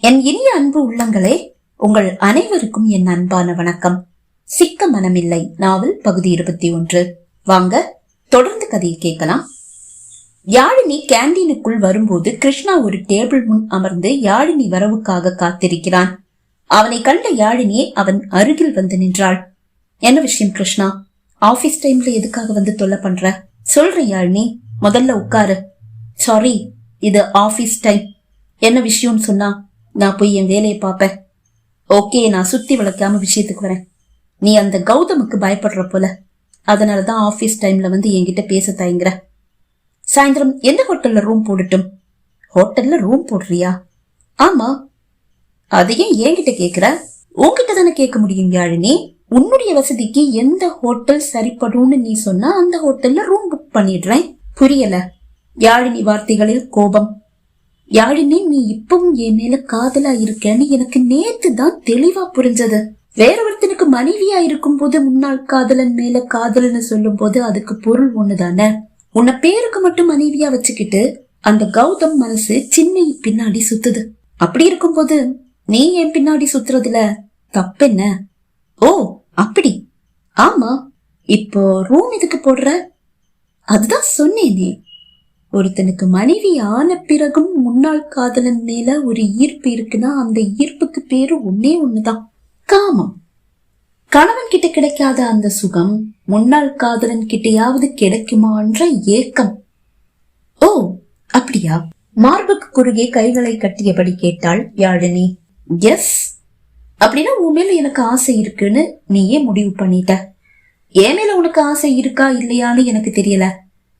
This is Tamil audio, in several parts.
என் இனிய அன்பு உள்ளங்களே உங்கள் அனைவருக்கும் என் அன்பான வணக்கம். சிக்க மனமில்லை நாவல் பகுதி இருபத்தி ஒன்று. வாங்க தொடர்ந்து கதையை கேட்கலாம். யாழினி கேண்டீனுக்குள் வரும்போது கிருஷ்ணா ஒரு டேபிள் முன் அமர்ந்து யாழினி வரவுக்காக காத்திருக்கிறான். அவனை கண்ட யாழினி அவன் அருகில் வந்து நின்றாள். என்ன விஷயம் கிருஷ்ணா? ஆபீஸ் டைம்ல எதுக்காக வந்து தொல்லை பண்ற? சொல்ற யாழினி முதல்ல உட்காரு. சாரி இது ஆபீஸ் டைம். என்ன விஷயம்னு சொன்னா? நான் போய் என் வேலையை பார்ப்பேன். ஓகே நான் சுத்தி வளர்க்காம விஷயத்துக்கு வரேன். நீ அந்த கௌதமுக்கு பயப்படுற போல. அதனாலதான் ஆஃபீஸ் டைம்ல வந்து என்கிட்ட பேச தயங்குற. சாயந்தரம் எந்த ஹோட்டல்ல ரூம் போடட்டும்? ஹோட்டல்ல ரூம் போடுறியா? ஆமா. அதையும் ஏன் என்கிட்ட கேக்குற? உன்கிட்ட தானே கேட்க முடியும் யாழினி. உன்னுடைய வசதிக்கு எந்த ஹோட்டல் சரிப்படும்னு நீ சொன்னா அந்த ஹோட்டல்ல ரூம் புக் பண்ணிடுறேன். புரியல? யாழினி வார்த்தைகளில் கோபம். யாழினி நீ இப்பவும் என் மேல காதலா இருக்கேன்னு எனக்கு நேத்து தான் தெளிவா புரிஞ்சது. வேற ஒருத்தனுக்கு மனைவியா இருக்கும் போது முன்னாள் காதலன் மேல காதல்னு சொல்லும் போது அதுக்கு பொருள் ஒண்ணுதானே? உன்னை பேருக்கு மட்டும் மனைவியா வச்சுக்கிட்டு அந்த கௌதம் மனசு சின்ன பின்னாடி சுத்துது. அப்படி இருக்கும்போது நீ என் பின்னாடி சுத்துறதுல தப்பென்ன? ஓ அப்படி. ஆமா இப்போ ரூம் எதுக்கு போடுற? அதுதான் சொன்னேனே. ஒருத்தனுக்கு மனைவி ஆன பிறகும் முன்னாள் காதலன் மேல ஒரு ஈர்ப்பு இருக்குன்னா அந்த ஈர்ப்புக்கு பேரு ஒன்னே ஒண்ணுதான். காமம். கணவன் கிட்ட கிடைக்காத அந்த சுகம் முன்னாள் காதலன் கிட்டையாவது கிடைக்குமான்ற ஏக்கம். ஓ அப்படியா? மார்புக்கு குறுகே கைகளை கட்டியபடி கேட்டாள் யாழினி. எஸ். அப்படின்னா உன் மேல எனக்கு ஆசை இருக்குன்னு நீயே முடிவு பண்ணிட்ட. என் மேல உனக்கு ஆசை இருக்கா இல்லையான்னு எனக்கு தெரியல.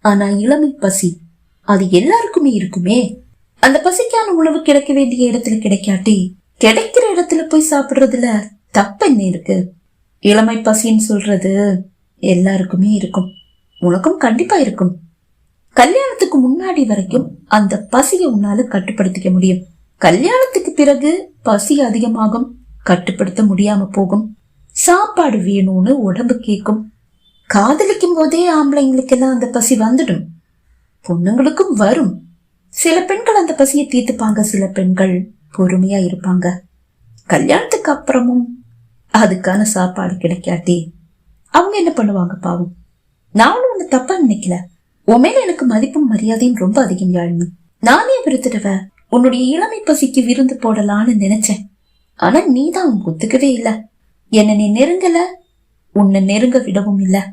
ஆனா இளமை பசி. அது எல்லாருக்குமே இருக்குமே. அந்த பசிக்கான உணவு கிடைக்க வேண்டிய இடத்துல கிடைக்காட்டி கிடைக்கிற இடத்துல போய் சாப்பிடுறதுல தப்பு என்ன இருக்கு? இளமை பசின்னு சொல்றது எல்லாருக்குமே இருக்கும். உனக்கும் கண்டிப்பா இருக்கும். கல்யாணத்துக்கு முன்னாடி வரைக்கும் அந்த பசியை உன்னால கட்டுப்படுத்திக்க முடியும். கல்யாணத்துக்கு பிறகு பசி அதிகமாகும் கட்டுப்படுத்த முடியாம போகும். சாப்பாடு வேணும்னு உடம்பு கேட்கும் காதலிக்கும் போதே ஆம்பளைங்களுக்கெல்லாம் அந்த பசி வந்துடும். பொண்ணுங்களுக்கும் வரும். சில பெண்கள் அந்த பசியை தீர்த்துப்பாங்க சில பெண்கள் பொறுமையா இருப்பாங்க. கல்யாணத்துக்கு அப்புறமும் அதுக்கான சாப்பாடு கிடைக்காட்டி அவங்க என்ன பண்ணுவாங்க பாவம்? நானும் ஒண்ணு தப்பா நினைக்கல. உன் எனக்கு மதிப்பும் மரியாதையும் ரொம்ப அதிகம் யாழ்னு. நானே ஒரு தடவை உன்னுடைய இளமை பசிக்கு விருந்து போடலான்னு நினைச்சேன். ஆனா நீதான் ஒத்துக்கவே இல்ல. என்ன நீ நெருங்கல உன்னை நெருங்க விடவும் இல்ல.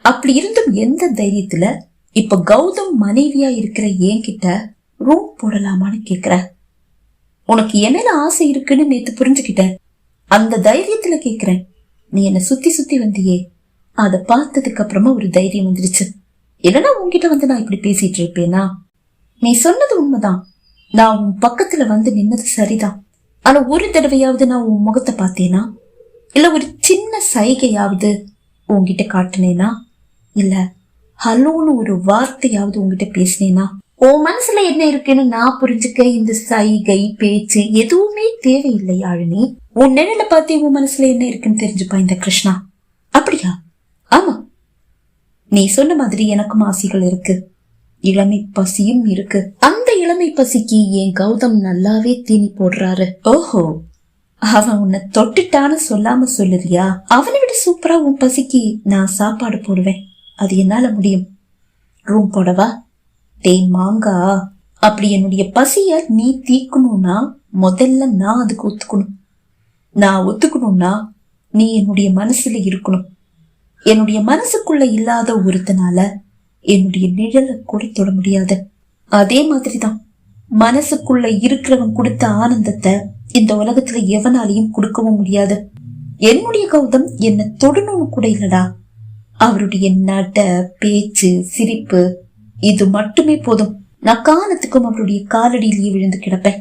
அப்படி இருந்தும் எந்த தைரியத்துல இப்ப கௌதம் மனைவியா இருக்கிற என்கிட்ட ரூம் போடலாமான்னு கேக்குற. உனக்கு என்னென்ன ஆசை இருக்குன்னு நேத்து புரிஞ்சுக்கிட்டேன் அந்த தைரியத்துல கேக்குறேன். நீ என்ன சுத்தி சுத்தி வந்தியே. அத பார்த்ததுக்கு அப்புறமா ஒரு தைரியம் வந்துருச்சு. இல்லைன்னா உன்கிட்ட வந்து நான் இப்படி பேசிட்டு இருப்பேனா? நீ சொன்னது உண்மைதான். நான் உன் பக்கத்துல வந்து நின்னது சரிதான். ஆனா ஒரு தடவையாவது நான் உன் முகத்தை பார்த்தேனா? இல்ல ஒரு சின்ன சைகையாவது உன்கிட்ட காட்டுனேனா? இல்ல ஹலோன்னு ஒரு வார்த்தையாவது உன்கிட்ட பேசினேனா? உன் மனசுல என்ன இருக்குன்னு நான் புரிஞ்சுக்க இந்த சைகை பேச்சு எதுவுமே தேவையில்லை யாழினி உன் நிழல பார்த்து உன் மனசுல என்ன இருக்குன்னு தெரிஞ்சுப்பா இந்த கிருஷ்ணா. அப்படியா? ஆமா. நீ சொன்ன மாதிரி எனக்கும் ஆசைகள் இருக்கு. இளமை பசியும் இருக்கு. அந்த இளமை பசிக்கு என் கௌதம் நல்லாவே தீனி போடுறாரு. ஓஹோ. அவன் உன்னை தொட்டுட்டான்னு சொல்லாம சொல்லுறியா அவனை விட சூப்பரா உன் பசிக்கு நான் சாப்பாடு போடுவேன். அது என்னால முடியும். ரூம் போடவா? டேய் மாங்கா. அப்படி என்னுடைய பசிய நீ தீக்கணும்னா முதல்ல நான் அதுக்கு ஒத்துக்கணும். நான் ஒத்துக்கணும்னா நீ என்னுடைய மனசுல இருக்கணும். என்னுடைய மனசுக்குள்ள இல்லாத ஒருத்தனால என்னுடைய நிழலை கூட தொட முடியாது. அதே மாதிரிதான் மனசுக்குள்ள இருக்கிறவன் கொடுத்த ஆனந்தத்தை இந்த உலகத்துல எவனாலையும் கொடுக்கவும் முடியாது. என்னுடைய கௌதம் என்ன தொடணும்னு கூட இல்லடா. அவருடைய நட பேச்சு சிரிப்பு இது மட்டுமே போதும். நான் காலத்துக்கும் அவருடைய காலடியிலேயே விழுந்து கிடப்பேன்.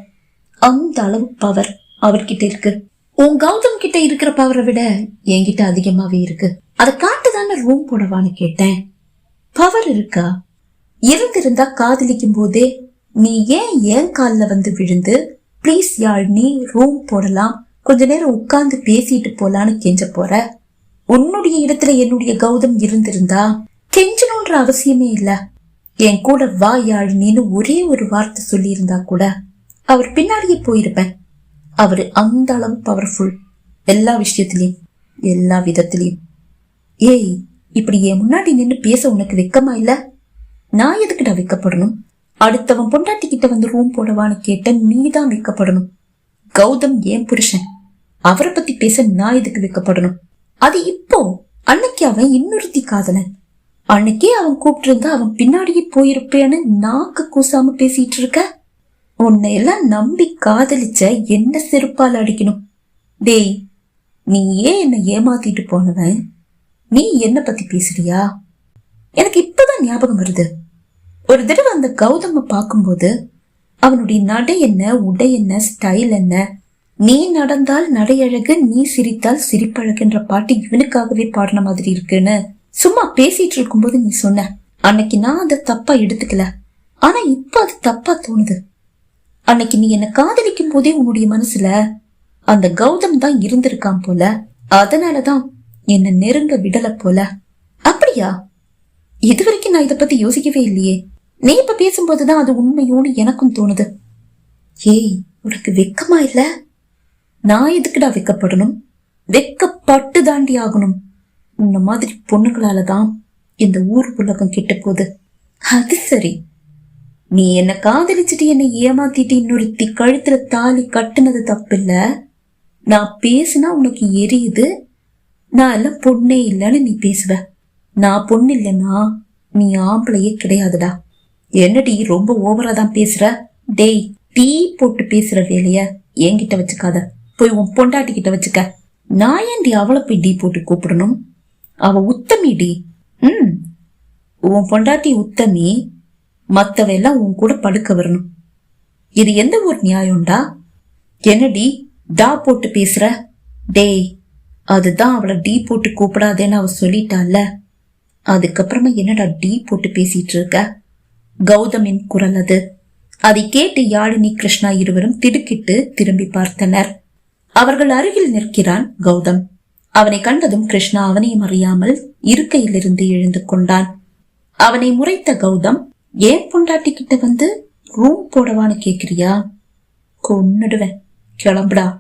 அந்த அளவு பவர் அவர்கிட்ட இருக்கு. உன் கௌதம் கிட்ட இருக்கிற பவரை விட என்கிட்ட அதிகமாவே இருக்கு. அதை காட்டுதானே ரூம் போடவான்னு கேட்டேன். பவர் இருக்கா? இருந்திருந்தா காதலிக்கும் போதே நீ ஏன் ஏன் காலில் வந்து விழுந்து ப்ளீஸ் யாழ் நீ ரூம் போடலாம் கொஞ்ச நேரம் உட்கார்ந்து பேசிட்டு போலான்னு கெஞ்ச போற? உன்னுடைய இடத்துல என்னுடைய கௌதம் இருந்திருந்தா கெஞ்சணுன்ற அவசியமே இல்ல. என் கூட வா யாழினின்னு நீன்னு ஒரே ஒரு வார்த்தை சொல்லியிருந்தா கூட அவர் பின்னாடியே போயிருப்பேன். அவரு அந்த அளவு பவர்ஃபுல் எல்லா விஷயத்திலையும் எல்லா விதத்திலையும். ஏய் இப்படி என் முன்னாடி நின்னு பேச உனக்கு வெக்கமா இல்ல? நான் எதுக்குடா வெக்கப்படணும்? அடுத்தவன் பொண்டாட்டி கிட்ட வந்து ரூம் போடவான்னு கேட்ட நீ தான் வெக்கப்படணும். கௌதம் ஏன் புருஷன்? அவரை பத்தி பேச நான் எதுக்கு வெக்கப்படணும்? அது இப்போ அன்னைக்கு அவன் இன்னொருத்தி காதலன். அன்னைக்கே அவன் கூப்பிட்டு அவன் பின்னாடியே போயிருப்பேன்னு நாக்கு கூசாம பேசிட்டு இருக்க உன்னை எல்லாம் நம்பி காதலிச்ச என்ன செருப்பால் அடிக்கணும்? டேய் நீ ஏன் என்ன ஏமாத்திட்டு போனவன்? நீ என்ன பத்தி பேசுறியா? எனக்கு இப்பதான் ஞாபகம் வருது. ஒரு தடவை அந்த கௌதம பார்க்கும்போது அவனுடைய நடை என்ன உடை என்ன ஸ்டைல் என்ன நீ நடந்தால் நடையழகு நீ சிரித்தால் சிரிப்பழகுன்ற பாட்டு இவனுக்காகவே பாடின மாதிரி இருக்குன்னு சும்மா பேசிட்டு இருக்கும்போது நீ சொன்ன. அன்னைக்கு நான் அதை தப்பா எடுத்துக்கல. ஆனா இப்ப அது தப்பா தோணுது. அன்னைக்கு நீ என்ன காதலிக்கும் போதே உன்னுடைய மனசுல அந்த கௌதம் தான் இருந்திருக்கான் போல. அதனாலதான் என்ன நெருங்க விடல போல. அப்படியா? இது வரைக்கும் நான் இத பத்தி யோசிக்கவே இல்லையே. நீ இப்ப பேசும்போதுதான் அது உண்மையோன்னு எனக்கும் தோணுது. ஏய் உனக்கு வெக்கமா இல்லை? நான் எதுக்குடா வெக்கப்படணும்? வெக்கப்பட்டு தாண்டி ஆகணும். உன்ன மாதிரி பொண்ணுகளால தான் இந்த ஊர் உலகம் கெட்டு போகுது அது சரி. நீ என்ன காதலிச்சுட்டு என்னை ஏமாத்திட்டு இன்னொருத்தி கழுத்துல தாலி கட்டுனது தப்பில்ல. நான் பேசுனா உனக்கு எரியுது. நான் எல்லாம் பொண்ணே இல்லைன்னு நீ பேசுவ. நான் பொண்ணு இல்லைன்னா நீ ஆம்பளையே கிடையாதுடா. என்னடி ரொம்ப ஓவரா தான் பேசுற? டேய் டீ போட்டு பேசுற வேலைய என்கிட்ட வச்சுக்காத. போய் உன் பொண்டாட்டி கிட்ட வச்சுக்க. நான் ஏன்டி அவளை போய் டீ போட்டு கூப்பிடணும்? அவ உத்தமி டி. ம். உன் பொண்டாட்டி உத்தமி மத்தவ எல்லாம் உன் கூட படுக்க வரணும். இது எந்த ஒரு நியாயம்டா? என்னடி டா போட்டு பேசுற? டேய் அதுதான் அவளை டீ போட்டு கூப்பிடாதேன்னு அவ சொல்லிட்டால. அதுக்கப்புறமா என்னடா டீ போட்டு பேசிட்டு இருக்க? கௌதமின் குரல் அது. அதை கேட்டு யாழினி கிருஷ்ணா இருவரும் திடுக்கிட்டு திரும்பி பார்த்தனர். அவர்கள் அருகில் நிற்கிறான் கௌதம். அவனை கண்டதும் கிருஷ்ணா அவனையும் அறியாமல் இருக்கையிலிருந்து எழுந்து கொண்டான். அவனை முறைத்த கௌதம் ஏன் பொண்டாட்டி கிட்ட வந்து ரூம் போடவான்னு கேக்குறியா? கொன்னுடுவேன். கிளம்புடா.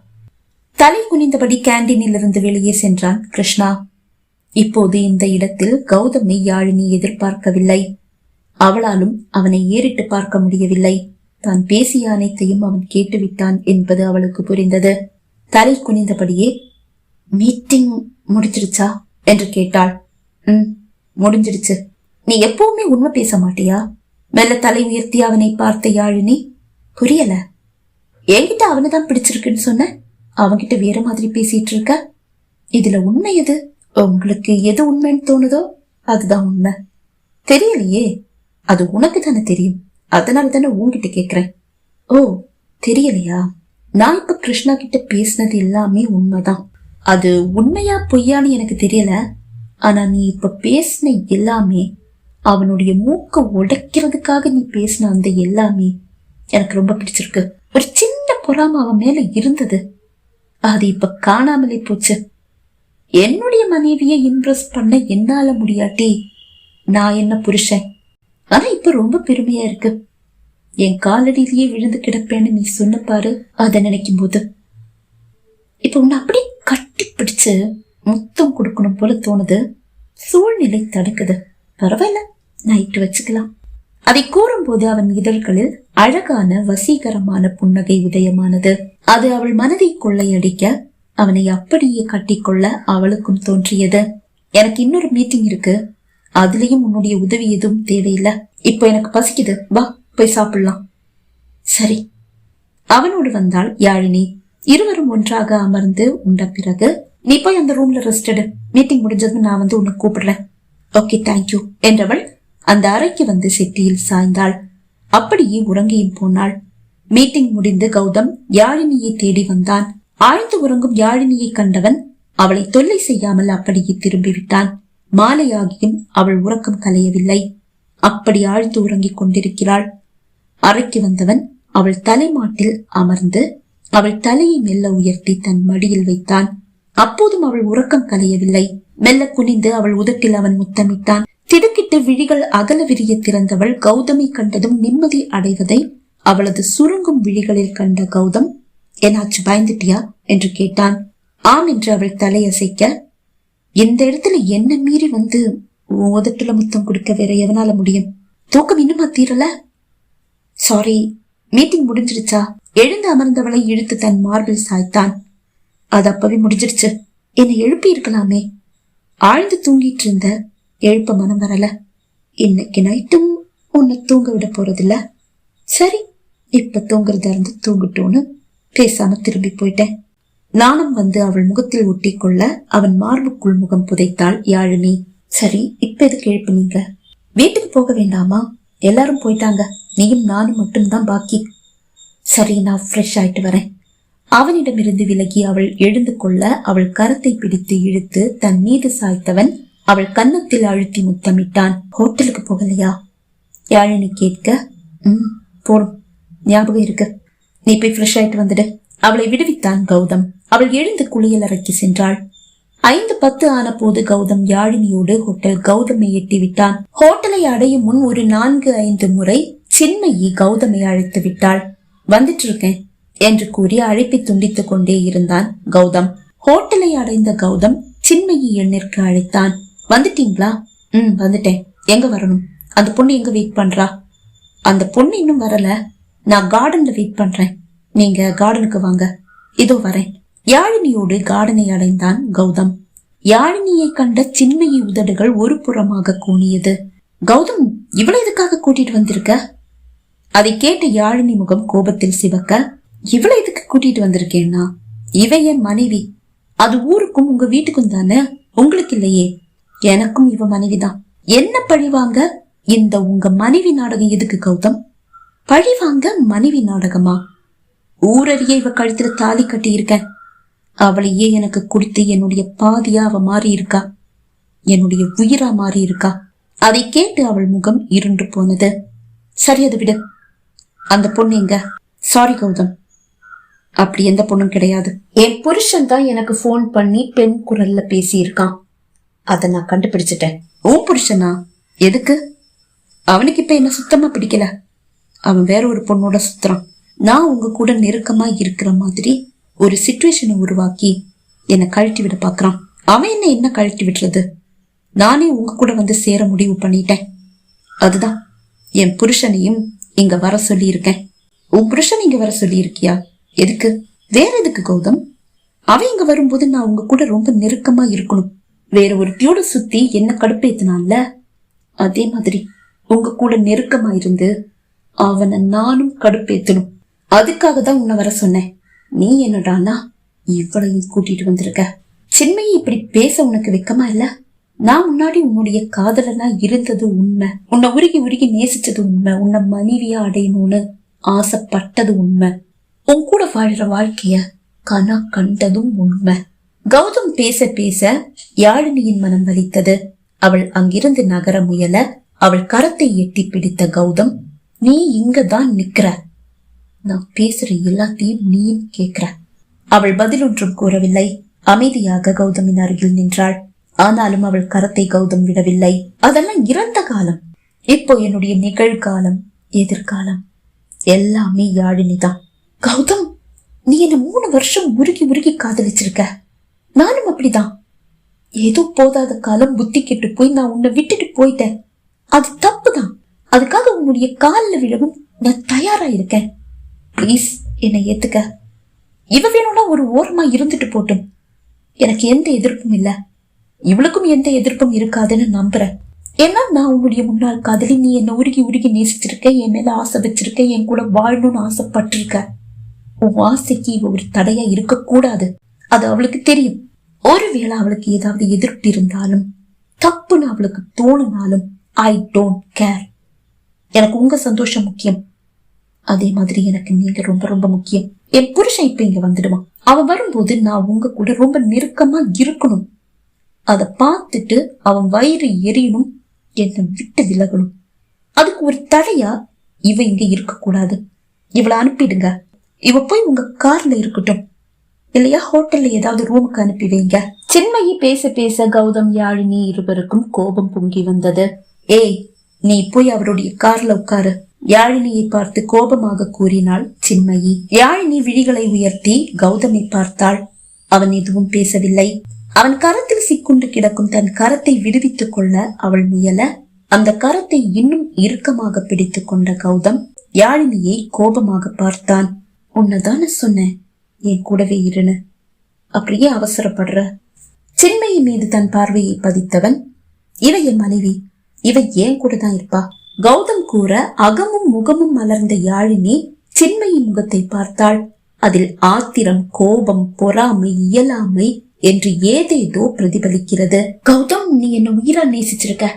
தலை குனிந்தபடி கேண்டீனில் இருந்து வெளியே சென்றான் கிருஷ்ணா. இப்போது இந்த இடத்தில் கௌதமை யாழினி எதிர்பார்க்கவில்லை. அவளாலும் அவனை ஏறிட்டு பார்க்க முடியவில்லை. தான் பேசிய அனைத்தையும் அவன் கேட்டுவிட்டான் என்பது அவளுக்கு புரிந்தது. தலை குனிந்தபடியே மீட்டிங் முடிஞ்சிடுச்சா? என்று கேட்டாள். ம் முடிஞ்சிடுச்சு. நீ எப்பவுமே உண்மை பேச மாட்டியா? மெல்ல தலை உயர்த்தி அவனை பார்த்த யாழினி புரியல. என்கிட்ட அவனைதான் பிடிச்சிருக்குன்னு சொன்ன? அவன்கிட்ட வேற மாதிரி பேசிட்டு இருக்க? இதுல உண்மை எது? உங்களுக்கு எது உண்மைன்னு தோணுதோ அதுதான் உண்மை. தெரியலையே. அது உனக்கு தானே தெரியும். அதனால தானே உன்கிட்ட கேக்குறேன். ஓ தெரியலையா? நான் இப்ப கிருஷ்ணா கிட்ட பேசினது எல்லாமே உண்மைதான். அது உண்மையா பொய்யான்னு எனக்கு தெரியல. ஆனா நீ இப்ப பேசின எல்லாமே அவனுடைய மூக்க உடைக்கிறதுக்காக நீ பேசின அந்த எல்லாமே எனக்கு ரொம்ப பிடிச்சிருக்கு. ஒரு சின்ன பொறாம அவன் மேல இருந்தது. அது இப்ப காணாமலே போச்சு. என்னுடைய மனைவியை இம்ப்ரெஸ் பண்ண என்னால முடியாட்டி நான் என்ன புருஷன்? ஆனா இப்ப ரொம்ப பெருமையா இருக்கு. என் காலடியிலேயே விழுந்து கிடப்பேன்னு நீ சொன்ன பாரு அதை நினைக்கும் போது இப்ப உன்னை அப்படியே கட்டி பிடிச்சு முத்தம் கொடுக்கணும் போல தோணுது. சூழ்நிலை தடுக்குது. பரவாயில்ல நைட்டு வச்சுக்கலாம். அதை கூறும்போது அவன் இதழ்களில் அழகான வசீகரமான புன்னகை உதயமானது. அது அவள் மனதை கொள்ளையடிக்க அவனை அப்படியே கட்டிக்கொள்ள அவளுக்கும் தோன்றியது. எனக்கு இன்னொரு மீட்டிங் இருக்கு. அதுலயும் உன்னுடைய உதவி எதுவும் தேவையில்லை. இப்போ எனக்கு பசிக்குது. வா. போய் சாப்பிடலாம். சரி. அவனோடு வந்தாள் யாழினி இருவரும் ஒன்றாக அமர்ந்து உண்ட பிறகு நீ போய் அந்த ரூம்ல ரெஸ்ட் எடு. மீட்டிங் முடிஞ்சதும் நான் வந்து உன்னை கூப்பிடுறேன். ஓகே தேங்க்யூ என்றவள் அந்த அறைக்கு வந்து செட்டியில் சாய்ந்தாள். அப்படியே உறங்கியும் போனாள். மீட்டிங் முடிந்து கௌதம் யாழினியை தேடி வந்தான். ஆழ்ந்து உறங்கும் யாழினியை கண்டவன் அவளை தொல்லை செய்யாமல் அப்படியே திரும்பிவிட்டான். மாலையாகியும் அவள் உறக்கம் கலையவில்லை. அப்படி ஆழ்ந்து உறங்கிக் கொண்டிருக்கிறாள். அறைக்கு வந்தவன் அவள் தலைமாட்டில் அமர்ந்து அவள் தலையை மெல்ல உயர்த்தி தன் மடியில் வைத்தான். அப்போதும் அவள் உறக்கம் கலையவில்லை. மெல்ல குனிந்து அவள் உதட்டில் அவன் முத்தமிட்டான். திடுக்கிட்டு விழிகள் அகல விரிய திறந்தவள் கௌதமை கண்டதும் நிம்மதி அடைவதை அவளது சுருங்கும் விழிகளில் கண்ட கௌதம் என்னாச்சு பயந்துட்டியா? என்று கேட்டான். ஆம் என்று அவள் தலையசைக்க இந்த இடத்துல என்ன மீறி வந்து உதட்டுல முத்தம் கொடுக்க வேற எவனால முடியும்? தூக்கம் இன்னுமா தீரல? சாரி மீட்டிங் முடிஞ்சிருச்சா? எழுந்து அமர்ந்தவளை இழுத்து தன் மார்பில் சாய்த்தான். அது அப்பவே முடிஞ்சிருச்சு. என்னை எழுப்பி இருக்கலாமே. ஆழ்ந்து தூங்கிட்டு இருந்த எழுப்ப மனம் வரல. இன்னைக்கு நைட்டும் உன்னை தூங்க விட போறதில்ல. சரி இப்ப தூங்குறதா இருந்து தூங்கட்டோன்னு பேசாம திரும்பி போயிட்டேன். நானும் வந்து அவள் முகத்தில் ஒட்டி கொள்ள அவன் மார்புக்குள் முகம் புதைத்தாள் யாழினி. சரி இப்ப எதுக்கு எழுப்புனீங்க? வீட்டுக்கு போக வேண்டாமா? எல்லாரும் போயிட்டாங்க. நீயும் நானும் மட்டும்தான் பாக்கி. சரி நான் ஃப்ரெஷ் ஆயிட்டு வரேன். அவனிடமிருந்து விலகி அவள் எழுந்து கொள்ள அவள் கரத்தை பிடித்து இழுத்து தன் மீது சாய்த்தவன் அவள் கன்னத்தில் அழுத்தி முத்தமிட்டான். ஹோட்டலுக்கு போகலையா? யாழினி கேட்க ம் போடும் ஞாபகம் இருக்கு. நீ போய் ஃப்ரெஷ் ஆயிட்டு வந்துடு. அவளை விடுவித்தான் கௌதம். அவள் எழுந்து குளியல் அறைக்கு சென்றாள். ஐந்து பத்து ஆன போது கௌதம் யாழினியோடு ஹோட்டல் கௌதமை எட்டி விட்டான். ஹோட்டலை அடையும் முன் ஒரு நான்கு ஐந்து முறை சின்மயி கௌதமை அழைத்து விட்டாள். வந்துட்டு இருக்கேன் என்று கூறி அழைப்பை துண்டித்துக் கொண்டே இருந்தான் கௌதம். ஹோட்டலை அடைந்த கௌதம் சின்மயி எண்ணிற்கு அழைத்தான். வந்துட்டீங்களா? ம் வந்துட்டேன். எங்க வரணும்? அந்த பொண்ணு எங்க வெயிட் பண்றா? அந்த பொண்ணு இன்னும் வரல. நான் கார்டன்ல வெயிட் பண்றேன். நீங்க கார்டனுக்கு வாங்க. இதோ வரேன். யாழினியோடு கார்டனை அடைந்தான் கௌதம். யாழினியை கண்ட சின்மயி உதடுகள் ஒரு புறமாக கூனியது. கௌதம் இவ்வளவு எதுக்காக கூட்டிட்டு வந்திருக்க? அதை கேட்ட யாழினி முகம் கோபத்தில் சிவக்க இவ்வளவு எதுக்கு கூட்டிட்டு வந்திருக்கேன்னா? இவ என் மனைவி. அது ஊருக்கும் உங்க வீட்டுக்கும் தானே? உங்களுக்கு இல்லையே. எனக்கும் இவ மனைவிதான். என்ன பழிவாங்க இந்த உங்க மனைவி நாடகம் எதுக்கு கௌதம்? பழிவாங்க மனைவி நாடகமா? ஊரறிய இவ கழுத்துல தாலி கட்டி இருக்கேன் அவளையே எனக்கு கொடுத்து என்னுடைய பாதியா அவ மாறி இருக்கா என்னுடைய உயிரா மாறி இருக்கா அதை கேட்டு அவள் முகம் இருண்டு போனது. சரி அதை விட. அந்த பொண்ணு எங்க? சாரி கௌதம். அப்படி எந்த பொண்ணும் கிடையாது. என் புருஷன் தான் எனக்கு ஃபோன் பண்ணி பெண் குரல்ல பேசியிருக்கான். அதை நான் கண்டுபிடிச்சிட்டேன். உன் புருஷனா? எதுக்கு? அவனுக்கு இப்ப என்ன சுத்தமா பிடிக்கல? அவன் வேற ஒரு பொண்ணோட சுத்துறான். நான் உங்க கூட நெருக்கமா இருக்கிற மாதிரி ஒரு சுச்சுவேஷனை உருவாக்கி என்னை கழட்டி விட பாக்குறான். அவன் என்ன என்ன கழட்டி விடுறது நானே உங்க கூட வந்து சேர முடிவு பண்ணிட்டேன். அதுதான். என் புருஷனையும் இங்க வர சொல்லியிருக்கேன். உன் புருஷன் இங்க வர சொல்லியிருக்கியா? எதுக்கு? வேற எதுக்கு கௌதம்? அவ இங்க வரும்போது நான் உங்க கூட ரொம்ப நெருக்கமா இருக்கணும். வேற ஒருத்தியோட சுத்தி என்ன கடுப்பேத்தினான்ல? அதே மாதிரி உங்க கூட நெருக்கமா இருந்து அவனை நானும் கடுப்பேத்தணும். அதுக்காக தான் உன்னை வர சொன்னேன். நீ என்னடானா இவ்வளவு கூட்டிட்டு வந்திருக்க. சின்மையை இப்படி பேச உனக்கு வெக்கமா இல்ல? நான் முன்னாடி உன்னுடைய காதலனா இருந்தது உண்மை. உன்னை உருகி உருகி நேசிச்சது உண்மை. உன்னை மனைவியா அடையணும்னு ஆசைப்பட்டது உண்மை. உன் கூட வாழ்ற வாழ்க்கைய கனா கண்டதும் உண்மை. கௌதம் பேச பேச யாழினியின் மனம் வலித்தது. அவள் அங்கிருந்து நகர முயல அவள் கரத்தை எட்டி பிடித்த கௌதம் நீ இங்க தான் நிக்கிற. நான் பேசுற எல்லாத்தையும் நீயும் கேக்குற. அவள் பதிலொன்றும் கூறவில்லை. அமைதியாக கௌதமின் அருகில் நின்றாள். ஆனாலும் அவள் கரத்தை கௌதம் விடவில்லை. அதெல்லாம் இறந்த காலம். இப்போ என்னுடைய நிகழ்காலம் எதிர்காலம். எல்லாமே யாழினிதான். கௌதம் நீ என்ன மூணு வருஷம் உருகி உருகி காதலிச்சிருக்க? நானும் அப்படிதான். ஏதோ போதாத காலம் புத்தி கெட்டு போய் நான் உன்னை விட்டுட்டு போயிட்டேன். அது தப்புதான். அதுக்காக உன்னுடைய காலில் விழவும் நான் தயாரா இருக்கேன் ப்ளீஸ் என்னை ஏத்துக்க. இவ வேணும்னா ஒரு ஓரமா இருந்துட்டு போட்டும். எனக்கு எந்த எதிர்ப்பும் இல்லை. இவளுக்கும் எந்த எதிர்ப்பும் இருக்காதுன்னு நம்புறேன். ஏன்னா நான் உன்னுடைய முன்னாள் காதலி நீ என்ன உருகி உருகி நேசிச்சிருக்க என் மேல ஆசை வச்சிருக்க என் கூட வாழணும்னு ஆசைப்பட்டிருக்க. உன் ஆசைக்கு இவ ஒரு தடையா இருக்க கூடாது அது அவளுக்கு தெரியும். ஒருவேளை அவளுக்கு ஏதாவது எதிர்ப்பு இருந்தாலும் தப்புன்னு அவளுக்கு தோணுனாலும் ஐ டோன்ட் கேர் எனக்கு உங்க சந்தோஷம் முக்கியம். அதே மாதிரி எனக்கு நீங்க ரொம்ப ரொம்ப முக்கியம். என் புருஷன் இப்ப இங்க வந்துடுவான். அவன் வரும்போது நான் உங்க கூட ரொம்ப நெருக்கமா இருக்கணும். அத பார்த்துட்டு அவன் வயிறு எரியணும் என்னை விட்டு விலகணும். அதுக்கு ஒரு தடையா இவ இங்க இருக்க கூடாது இவளை அனுப்பிடுங்க. இவ போய் உங்க கார்ல இருக்கட்டும். இல்லையா ஹோட்டல்ல ஏதாவது ரூமுக்கு அனுப்பி வைங்க. சின்மயி பேச பேச கௌதம் யாழினி இருவருக்கும் கோபம் பொங்கி வந்தது. ஏய் நீ போய் அவருடைய கார்ல உட்காரு. யாழினியை பார்த்து கோபமாக கூறினாள் சின்மயி. யாழினி விழிகளை உயர்த்தி கௌதமை பார்த்தாள். அவன் எதுவும் பேசவில்லை. அவன் கரத்தில் சிக்குண்டு கிடக்கும் தன் கரத்தை விடுவித்துக் கொள்ள அவள் முயல அந்த கரத்தை இன்னும் இறுக்கமாக பிடித்துக் கொண்ட கௌதம் யாழினியை கோபமாக பார்த்தான். உன்னதான சொன்னேன் என் கூடவே இருன்னு அப்படியே அவசரப்படுற. சின்மையின் மீது தன் பார்வையை பதித்தவன்? இவ என் மனைவி இவ ஏன் கூட தான் இருப்பா? கௌதம் கூற அகமும் முகமும் மலர்ந்த யாழினி சின்மையின் முகத்தை பார்த்தாள். அதில் ஆத்திரம் கோபம் பொறாமை இயலாமை என்று ஏதேதோ பிரதிபலிக்கிறது. கௌதம் நீ என்ன உயிரா நேசிச்சிருக்க.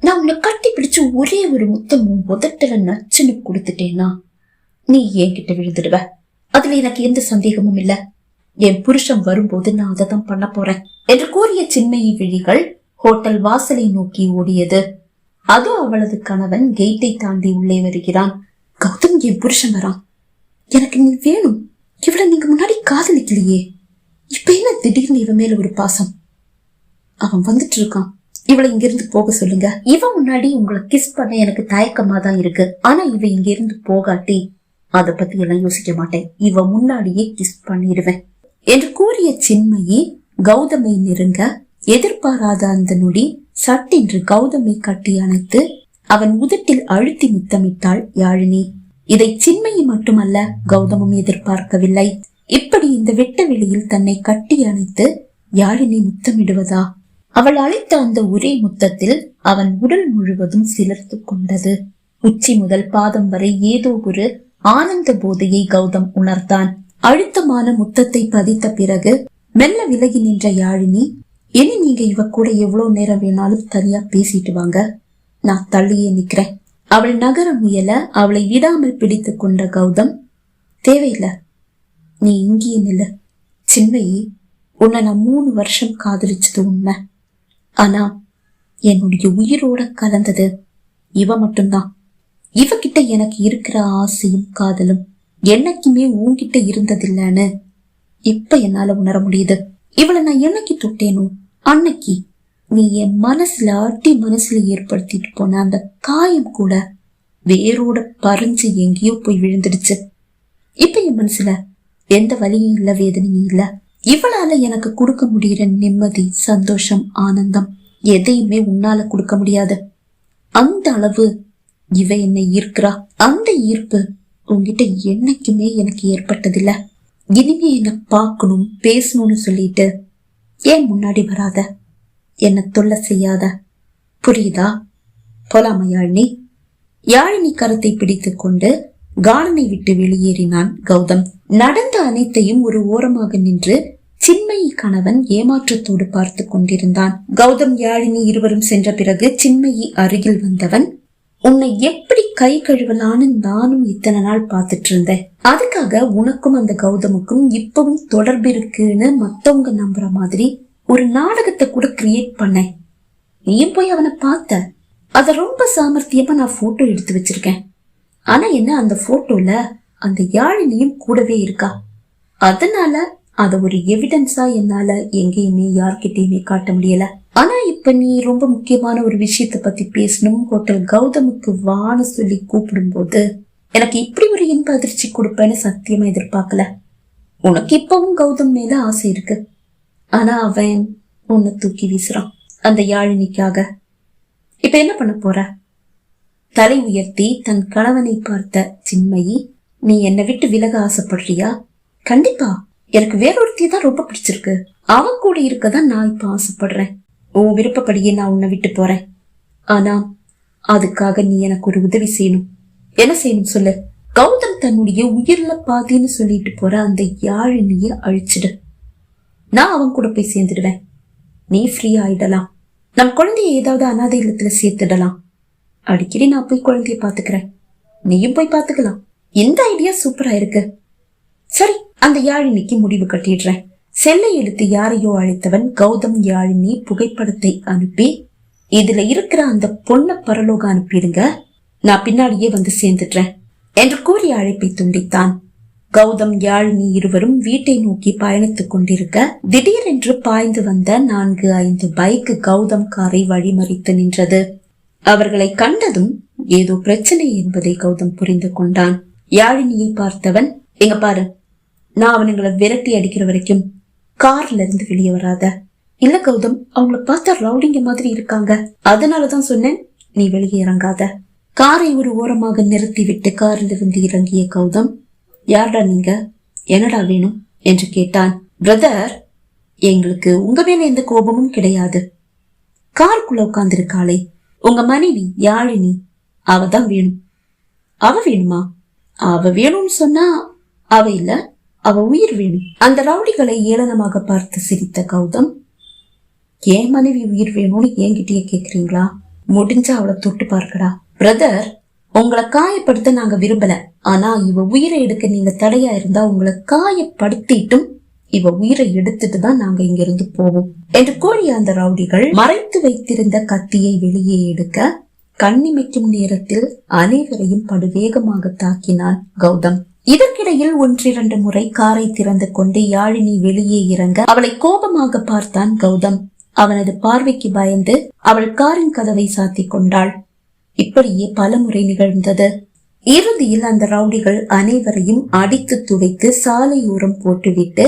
நான் உன்னை கட்டி பிடிச்சு ஒரே ஒரு முத்தம் உன் உதட்டல நச்சுன்னு கொடுத்துட்டேனா? நீ என்கிட்ட விழுந்துடுவ. அதுல எனக்கு எந்த சந்தேகமும் இல்ல. என் புருஷன் வரும்போது நான் அதை தான் பண்ண போறேன் என்று கூறிய சின்மயி விழிகள் ஹோட்டல் வாசலை நோக்கி ஓடியது. அதோ அவளது கணவன் கேட்டை தாண்டி உள்ளே வருகிறான். கௌதம் என் புருஷன் வரான். எனக்கு நீ வேணும். இவளை நீங்க முன்னாடி காதலிக்கலையே. இப்ப என்ன திடீர்னு இவன் மேல ஒரு பாசம்? அவன் வந்துட்டு இருக்கான் இவளை இங்கிருந்து போக சொல்லுங்க. இவன் முன்னாடி உங்களை கிஸ் பண்ண எனக்கு தயக்கமா தான் இருக்கு. ஆனா இவ இங்க இருந்து போகாட்டி அதை பத்தி எல்லாம் யோசிக்க மாட்டேன். இவ முன்னாடியே கிஸ் பண்ணிடுவேன். என்று கூறிய சின்மயி கௌதமை நெருங்க எதிர்பாராத அந்த நொடி சட்டென்று கௌதமை கட்டி அணைத்து அவன் உதட்டில் அழுத்தி முத்தமிட்டாள் யாழினி. இதை சின்மயி மட்டுமல்ல கௌதமும் எதிர்பார்க்கவில்லை. இப்படி இந்த வெட்ட வெளியில் தன்னை கட்டி அணைத்து யாழினி முத்தமிடுவதா? அவள் அழைத்த அந்த ஒரே முத்தத்தில் அவன் உடல் முழுவதும் சிலர்த்து கொண்டது. உச்சி முதல் பாதம் வரை ஏதோ ஒரு ஆனந்த போதையை கௌதம் உணர்ந்தான். அழுத்தமான முத்தத்தை பதித்த பிறகு மெல்ல விலகி நின்ற யாழினி இனி நீங்க இவ கூட எவ்வளவு நேரம் வேணாலும் தனியா பேசிட்டு வாங்க. நான் தள்ளியே நிக்கிறேன். அவள் நகர முயல அவளை விடாமல் பிடித்து கொண்ட கௌதம் தேவையில்லை. நீ இங்கேயே நில்லு. சின்மையே உன்னை நான் மூணு வருஷம் காதலிச்சது உண்மை. ஆனா என்னுடைய உயிரோட கலந்தது இவ மட்டும்தான். இவகிட்ட எனக்கு இருக்கிற ஆசையும் காதலும் என்னைக்குமே உன்கிட்ட இருந்ததில்லன்னு இப்ப என்னால உணர முடியுது. இவளை நான் என்னைக்கு தொட்டேனோ அன்னைக்கு நீ என் மனசுல அட்டி மனசுல ஏற்படுத்திட்டு போன அந்த காயம் கூட வேரோட பறிஞ்சு எங்கேயோ போய் விழுந்துடுச்சு. இப்ப என் மனசுல எந்த வழியும் இல்ல வேதனையும் இல்ல. இவளால எனக்கு கொடுக்க முடியற நிம்மதி சந்தோஷம் ஆனந்தம் எதையுமே உன்னால கொடுக்க முடியாது. அந்த அளவு இவ என்னை ஈர்க்கிறா. அந்த ஈர்ப்பு உன்கிட்ட என்னைக்குமே எனக்கு ஏற்பட்டதில்ல. இனிமே என்ன பார்க்கணும் பேசணும்னு சொல்லிட்டு ஏன் முன்னாடி வராத? என்ன தொல்லை செய்யாத? புரியுதா? போலாமா யாழினி? யாழினி கரத்தை பிடித்து கொண்டு கார்டனை விட்டு வெளியேறினான் கௌதம். நடந்த அனைத்தையும் ஒரு ஓரமாக நின்று சின்மயி கணவன் ஏமாற்றத்தோடு பார்த்து கொண்டிருந்தான். கௌதம் யாழினி இருவரும் சென்ற பிறகு சின்மயி அருகில் வந்தவன் உன்னை எப்படி கை கழுவலான்னு நானும் இத்தனை நாள் பார்த்துட்டு இருந்தேன் அதுக்காக உனக்கும் அந்த கௌதமுக்கும் இப்பவும் தொடர்பு இருக்குன்னு மத்தவங்க நம்புற மாதிரி ஒரு நாடகத்தை கூட கிரியேட் பண்ணேன். நீயும் போய் அவனை பார்த்த. அத ரொம்ப சாமர்த்தியமா நான் போட்டோ எடுத்து வச்சிருக்கேன். ஆனா என்ன அந்த போட்டோல அந்த யாழினியும் கூடவே இருக்கா? அதனால அத ஒரு எவிடன்ஸா என்னால எங்கேயுமே யார்கிட்டயுமே காட்ட முடியல. ஆனா இப்ப நீ ரொம்ப முக்கியமான ஒரு விஷயத்த பத்தி பேசணும் ஹோட்டல் கௌதமுக்கு வான்னு சொல்லி கூப்பிடும் போது எனக்கு இப்படி ஒரு இன்ப அதிர்ச்சி கொடுப்பேன்னு சத்தியமா எதிர்பார்க்கல. உனக்கு இப்பவும் கௌதம் மேல ஆசை இருக்கு. ஆனா அவன் உன்னை தூக்கி வீசுறான் அந்த யாழினிக்காக. இப்ப என்ன பண்ண போற? தலை உயர்த்தி தன் கணவனை பார்த்த சின்மயி நீ என்னை விட்டு விலக ஆசைப்படுறியா? கண்டிப்பா. எனக்கு வேறொருத்தி தான் ரொம்ப பிடிச்சிருக்கு. அவன் கூட இருக்கதான் நான் இப்ப ஆசைப்படுறேன். உன் விருப்பப்படியே நான் உன்னை விட்டு போறேன். ஆனா அதுக்காக நீ எனக்கு ஒரு உதவி செய்யணும். என்ன செய்யணும் சொல்லு? கௌதம் தன்னுடைய உயிர்ல பாதின்னு சொல்லிட்டு போற அந்த யாழினிய அழிச்சிடு. நான் அவன் கூட போய் சேர்ந்துடுவேன். நீ ஃப்ரீ ஆயிடலாம். நம் குழந்தைய ஏதாவது அனாதை இல்லத்துல சேர்த்துடலாம். அடிக்கடி நான் போய் குழந்தைய பாத்துக்கிறேன் நீயும் போய் பாத்துக்கலாம் இந்த ஐடியா சூப்பரா இருக்கு. சரி அந்த யாழினிக்கு முடிவு கட்டிடுறேன். செல்லை எடுத்து யாரையோ அழைத்தவன் கௌதம் யாழினி புகைப்படத்தை அனுப்பி இதுல இருக்கிற அந்த பொண்ண பரலோக அனுப்பிடுங்க. நான் பின்னாடியே வந்து சேர்ந்துடுறேன் என்று கூறி அழைப்பை துண்டித்தான். கௌதம் யாழினி இருவரும் வீட்டை நோக்கி பயணித்துக் கொண்டிருக்க திடீரென்று பாய்ந்து வந்த நான்கு ஐந்து பைக் கௌதம் காரை வழிமறித்து நின்றது. அவர்களை கண்டதும் ஏதோ பிரச்சனை என்பதை கௌதம் புரிந்து கொண்டான். யாழினியை பார்த்தவன் எங்க பாரு நான் அவனுங்களை விரட்டி அடிக்கிற வரைக்கும் கார்ல இருந்து வெளியே வராத. இல்ல கௌதம் அவங்கள பார்த்தா ரவுடிங்க மாதிரி இருக்காங்க. அதனாலதான் சொன்னேன் நீ வெளியே இறங்காத. காரை ஒரு ஓரமாக நிறுத்தி விட்டு காரில் இருந்து இறங்கிய கௌதம் யார்டா நீங்க? என்னடா வேணும்? என்று கேட்டான். பிரதர் எங்களுக்கு உங்க மேல எந்த கோபமும் கிடையாது. காருக்குள்ள உட்கார்ந்திருக்காளே உங்க மனைவி யாழினி அவ தான் வேணும். அவ வேணுமா? அவ வேணும்னு சொன்னா அவ இல்ல அவ உயிர் வேணும். அந்த ரவுடிகளை ஏளனமாக பார்த்து சிரித்த கௌதம் என் மனைவி உயிர் வேணும்னு என்கிட்டயே கேக்குறீங்களா? முடிஞ்சா அவளை தொட்டு பார்க்கடா. பிரதர் உங்களை காயப்படுத்த நாங்க விரும்பல. ஆனா இவ உயிரை எடுக்க நீங்க தடையா இருந்தா உங்களை காயப்படுத்திட்டும் இவ உயிரை எடுத்துட்டு தான் நாங்க இங்கிருந்து போவோம் என்று கூறிய அந்த ரவுடிகள் மறைத்து வைத்திருந்த கத்தியை வெளியே எடுக்க கண்ணிமைக்கும் நேரத்தில் அனைவரையும் படுவேகமாக தாக்கினான் கௌதம். இதற்கிடையில் ஒன்றிரண்டு முறை காரை திறந்து கொண்டு யாழினி வெளியே இறங்க அவளை கோபமாக பார்த்தான் கௌதம். அவனது பார்வைக்கு பயந்து அவள் காரின் கதவை சாத்திக் கொண்டாள். இப்படியே பல முறை நிகழ்ந்தது. இறுதியில் அந்த ரவுடிகள் அனைவரையும் அடித்து துவைத்து சாலையோரம் போட்டுவிட்டு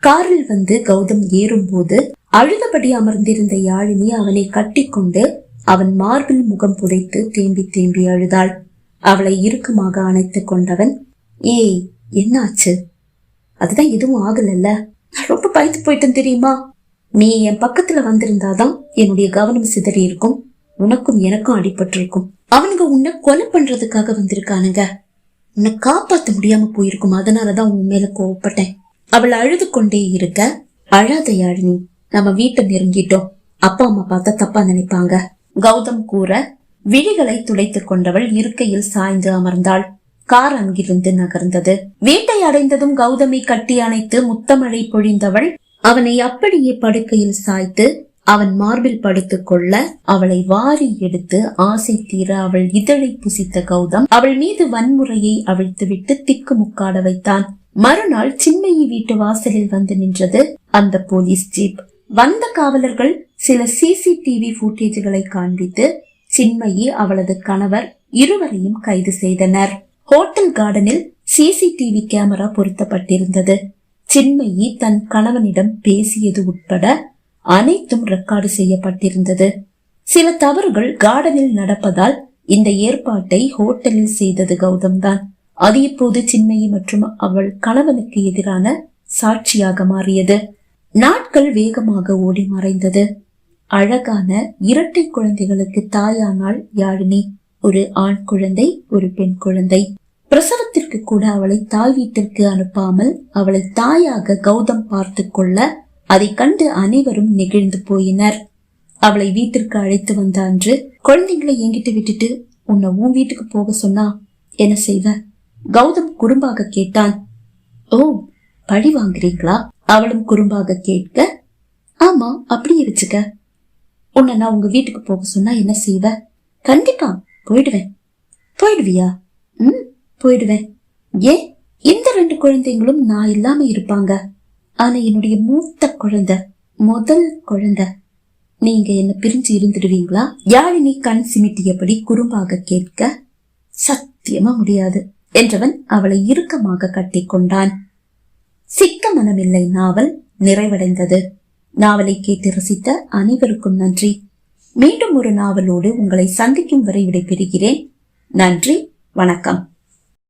காரில் வந்து கௌதம் ஏறும்போது அழுதபடி அமர்ந்திருந்த யாழினி அவனை கட்டிக்கொண்டு அவன் மார்பில் முகம் புதைத்து தேம்பி தேம்பி அழுதாள். அவளை இறுக்கமாக அணைத்துக் கொண்டவன் ஏய் என்னாச்சு? அதுதான் எதுவும் ஆகலல்ல. நான் ரொம்ப பயந்து போயிட்டேன் தெரியுமா? நீ என் பக்கத்துல வந்திருந்தாதான் என்னுடைய கவனம் சிதறி இருக்கும். உனக்கும் எனக்கும் அடிபட்டிருக்கும். அவனுங்க உன்னை கொலை பண்றதுக்காக வந்திருக்கானுங்க. உன்னை காப்பாத்த முடியாம போயிருக்கும். அதனாலதான் உன் மேல கோவப்பட்டேன். அவள் அழுது கொண்டே இருக்க அழாத யாழினி நம்ம வீட்டை நெருங்கிட்டோம். அப்பா அம்மா பார்த்தா தப்பா நினைப்பாங்க. கௌதம் கூற விழிகளை துடைத்துக் கொண்டவள் இருக்கையில் சாய்ந்து அமர்ந்தாள். கார் அங்கிருந்து நகர்ந்தது. வீட்டை அடைந்ததும் கௌதமை கட்டி அணைத்து முத்தமழை பொழிந்தவள் அவனை அப்படியே படுக்கையில் சாய்த்து அவன் மார்பில் படுத்துக் கொள்ள அவளை வாரி எடுத்து ஆசை தீர அவள் இதழை புசித்த கௌதம் அவள் மீது வன்முறையை அவிழ்த்துவிட்டு திக்கு முக்காட வைத்தான். மறுநாள் சின்மயி வீட்டு வாசலில் வந்து நின்றது அந்த போலீஸ் ஜீப். வந்த காவலர்கள் சில சிசிடிவி ஃபுட்டேஜ்களை காண்பித்து சின்மயி அவளது கணவர் இருவரையும் கைது செய்தனர். ஹோட்டல் கார்டனில் சிசிடிவி கேமரா பொருத்தப்பட்டிருந்தது. சின்மயி தன் கணவனிடம் பேசியது உட்பட அனைத்தும் ரெக்கார்டு செய்யப்பட்டிருந்தது. சில தவறுகள் கார்டனில் நடப்பதால் இந்த ஏற்பாட்டை ஹோட்டலில் செய்தது கௌதம் தான் அது இப்போது சின்மயி மற்றும் அவள் கணவனுக்கு எதிரான சாட்சியாக மாறியது. நாட்கள் வேகமாக ஓடி மறைந்தது. அழகான இரட்டை குழந்தைகளுக்கு தாயானால் யாழினி ஒரு ஆண் குழந்தை ஒரு பெண் குழந்தை. பிரசவத்திற்கு கூட அவளை தாய் வீட்டிற்கு அனுப்பாமல் அவளை தாயாக கௌதம் பார்த்து கொள்ள அதை கண்டு அனைவரும் நெகிழ்ந்து போயினர். அவளை வீட்டிற்கு அழைத்து வந்த அன்று குழந்தைங்களை எங்கிட்டு விட்டுட்டு உன்னை உன் வீட்டுக்கு போக சொன்னா என்ன செய்வ? கௌதம் குறும்பாக கேட்டான் ஓ பழி வாங்குறீங்களா? அவளும் குறும்பாக கேட்க ஆமா அப்படியே வச்சுக்க. உன்னை நான் உங்க வீட்டுக்கு போக சொன்னா என்ன செய்வ? கண்டிப்பா போயிடுவேன். போயிடுவியா? ம் போயிடுவேன். ஏன் இந்த ரெண்டு குழந்தைங்களும் நான் இல்லாம இருப்பாங்க. ஆனா என்னுடைய மூத்த குழந்தை முதல் குழந்தை. நீங்க என்ன பிரிஞ்சு இருந்துடுவீங்களா? யாழினி கண் சிமிட்டியபடி குறும்பாக கேட்க சத்தியமா முடியாது. என்றவன் அவளை இறுக்கமாக கட்டிக்கொண்டான். சிக்க மனமில்லை நாவல் நிறைவடைந்தது. நாவலை கேட்டு ரசித்த அனைவருக்கும் நன்றி. மீண்டும் ஒரு நாவலோடு உங்களை சந்திக்கும் வரை விடைபெறுகிறேன். நன்றி வணக்கம்.